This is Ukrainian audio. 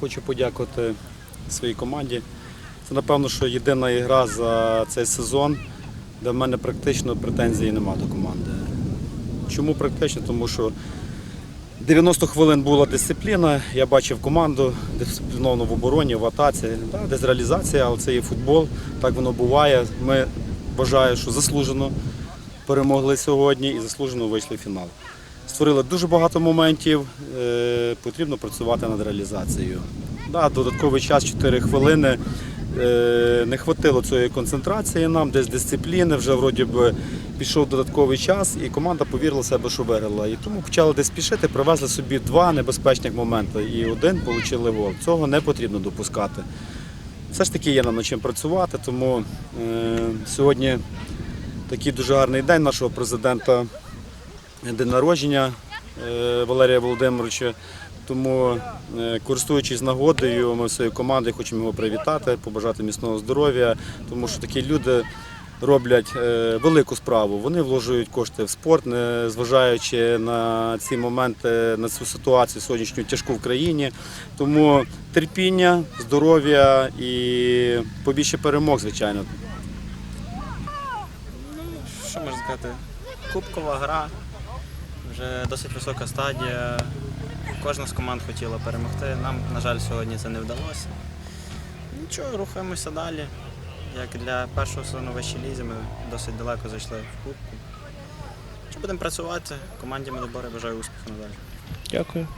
хочу подякувати своїй команді. Це, напевно, що єдина ігра за цей сезон, де в мене практично претензій немає до команди. Чому практично? Тому що 90 хвилин була дисципліна, я бачив команду дисципліновано в обороні, в атаці. Да, десь але це є футбол, так воно буває. Ми вважаю, що заслужено перемогли сьогодні і заслужено вийшли в фінал. Створили дуже багато моментів, е, потрібно працювати над реалізацією. Да, додатковий час 4 хвилини. Е, не хватило цієї концентрації нам, десь дисципліни, вже вроді би пішов додатковий час, і команда повірила в себе, що виграла. І тому почали десь спішити, привезли собі два небезпечних моменти і один отримали гол. Цього не потрібно допускати. Все ж таки є нам над чим працювати, тому е, сьогодні такий дуже гарний день нашого президента, день народження е, Валерія Володимировича. Тому, е, користуючись нагодою, ми своєю командою хочемо його привітати, побажати міцного здоров'я, тому що такі люди роблять е, велику справу. Вони вложують кошти в спорт, не зважаючи на ці моменти, на цю ситуацію сьогоднішню тяжку в країні. Тому терпіння, здоров'я і побільше перемог, звичайно. Що можна сказати? Кубкова гра, вже досить висока стадія. Кожна з команд хотіла перемогти. Нам, на жаль, сьогодні це не вдалося. Нічого, рухаємося далі. Як для першого сезону вищій лізі ми досить далеко зайшли в кубку. Що будемо працювати? Команді Медобори бажаю успіху надалі. Дякую.